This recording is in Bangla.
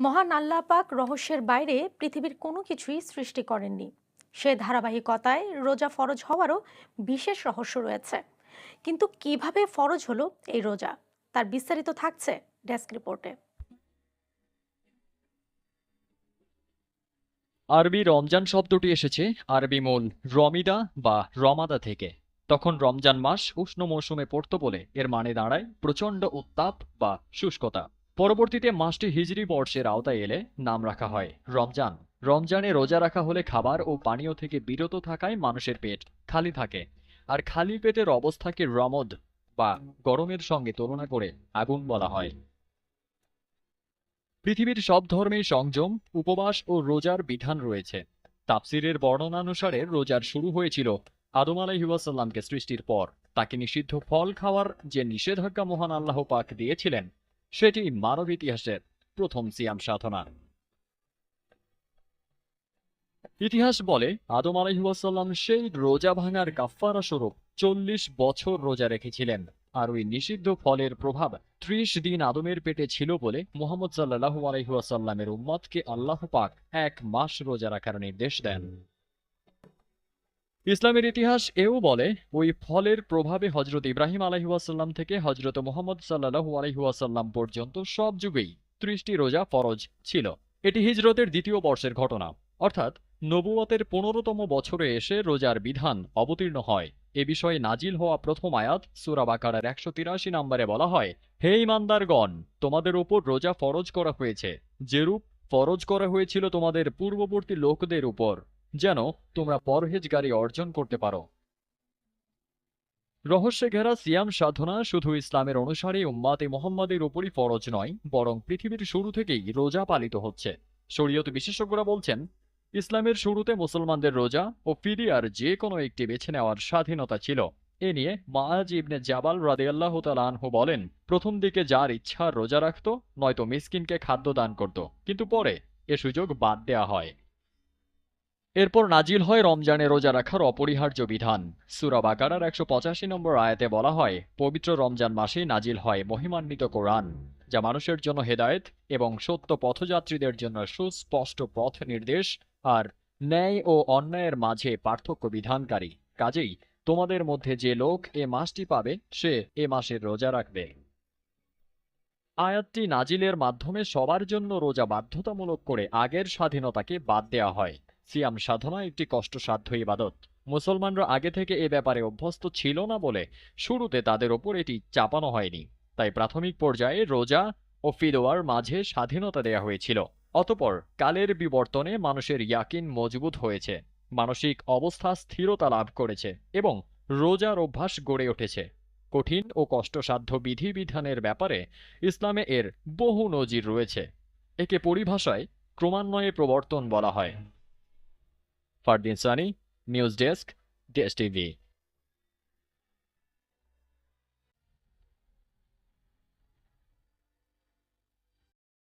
মহান আল্লাহ পাক রহস্যের বাইরে পৃথিবীর কোনো কিছুই সৃষ্টি করেননি। সে ধারাবাহিকতায় রোজা ফরজ হওয়ারও বিশেষ রহস্য রয়েছে। কিন্তু কীভাবে ফরজ হলো এই রোজা? তার বিস্তারিত থাকছে ডেস্ক রিপোর্টে। আরবি রমজান শব্দটি এসেছে আরবি মূল রমিদা বা রমাদা থেকে। তখন রমজান মাস উষ্ণ মৌসুমে পড়ত বলে এর মানে দাঁড়ায় প্রচণ্ড উত্তাপ বা শুষ্কতা। পরবর্তীতে মাসটি হিজরি বর্ষের আওতায় এলে নাম রাখা হয় রমজান। রমজানে রোজা রাখা হলে খাবার ও পানীয় থেকে বিরত থাকায় মানুষের পেট খালি থাকে। আর খালি পেটের অবস্থাকে রমদ বা গরমের সঙ্গে তুলনা করে আগুন বলা হয়। পৃথিবীর সব ধর্মেই সংযম, উপবাস ও রোজার বিধান রয়েছে। তাপসিরের বর্ণনানুসারে রোজার শুরু হয়েছিল আদম আলাইহুয়াসাল্লামকে সৃষ্টির পর। তাকে নিষিদ্ধ ফল খাওয়ার যে নিষেধাজ্ঞা মহান আল্লাহ পাক দিয়েছিলেন সেটি মানব ইতিহাসের প্রথম সিয়াম সাধনা। ইতিহাস বলে, আদম আলাইহুয়াসাল্লাম সেই রোজা ভাঙার কাফফারা স্বরূপ চল্লিশ বছর রোজা রেখেছিলেন। আর ওই নিষিদ্ধ ফলের প্রভাব ত্রিশ দিন আদমের পেটে ছিল বলে মোহাম্মদ সাল্লাহু আলাইহুয়াসাল্লামের উম্মতকে আল্লাহ পাক এক মাস রোজা রাখার নির্দেশ দেন। ইসলামের ইতিহাস এও বলে, ওই ফলের প্রভাবে হজরত ইব্রাহিম আলাইহুয়াসাল্লাম থেকে হজরত মোহাম্মদ সাল্লাহু আলাইহুয়াসাল্লাম পর্যন্ত সব যুগেই ত্রিশটি রোজা ফরজ ছিল। এটি হিজরতের দ্বিতীয় বর্ষের ঘটনা। অর্থাৎ নবুয়তের পনেরোতম বছরে এসে রোজার বিধান অবতীর্ণ হয়। এ বিষয়ে নাজিল হওয়া প্রথম আয়াত সুরা বাকারার একশো তিরাশি নম্বরে বলা হয়, হে ইমানদারগণ তোমাদের ওপর রোজা ফরজ করা হয়েছে। যেরূপ ফরজ করা হয়েছিল তোমাদের পূর্ববর্তী লোকদের উপর। যেন তোমরা পরহেজগারি অর্জন করতে পারো। রহস্যে ঘেরা সিয়াম সাধনা শুধু ইসলামের অনুসারী উম্মাতে মোহাম্মদের উপরই ফরজ নয়, বরং পৃথিবীর শুরু থেকেই রোজা পালিত হচ্ছে। শরীয়ত বিশেষজ্ঞরা বলছেন, ইসলামের শুরুতে মুসলমানদের রোজা ও ফিদিয়ার যে কোনো একটি বেছে নেওয়ার স্বাধীনতা ছিল। এ নিয়ে মায়াজ ইবনে জাবাল রাদিয়াল্লাহ আনহু বলেন, প্রথম দিকে যার ইচ্ছা রোজা রাখত, নয়তো মিসকিনকে খাদ্য দান করত, কিন্তু পরে এ সুযোগ বাদ দেয়া হয়। এরপর নাজিল হয় রমজানে রোজা রাখার অপরিহার্য বিধান। সুরা বাকারার একশো পঁচাশি নম্বর আয়াতে বলা হয়, পবিত্র রমজান মাসেই নাজিল হয় মহিমান্বিত কোরআন, যা মানুষের জন্য হেদায়েত এবং সত্য পথযাত্রীদের জন্য সুস্পষ্ট পথ নির্দেশ আর ন্যায় ও অন্যায়ের মাঝে পার্থক্য বিধানকারী। কাজেই তোমাদের মধ্যে যে লোক এ মাসটি পাবে, সে এ মাসের রোজা রাখবে। আয়াতটি নাজিলের মাধ্যমে সবার জন্য রোজা বাধ্যতামূলক করে আগের স্বাধীনতাকে বাদ দেওয়া হয়। সিয়াম সাধনা একটি কষ্টসাধ্য ইবাদত। মুসলমানরা আগে থেকে এ ব্যাপারে অভ্যস্ত ছিল না বলে শুরুতে তাদের ওপর এটি চাপানো হয়নি। তাই প্রাথমিক পর্যায়ে রোজা ও ফিদোয়ার মাঝে স্বাধীনতা দেয়া হয়েছিল। অতপর কালের বিবর্তনে মানুষের ইয়াকিন মজবুত হয়েছে। মানসিক অবস্থা স্থিরতা লাভ করেছে এবং রোজার অভ্যাস গড়ে উঠেছে। কঠিন ও কষ্টসাধ্য বিধিবিধানের ব্যাপারে ইসলামে এর বহু নজির রয়েছে। একে পরিভাষায় ক্রমান্বয়ে প্রবর্তন বলা হয়। Fardin Sani, News Desk, DSTV.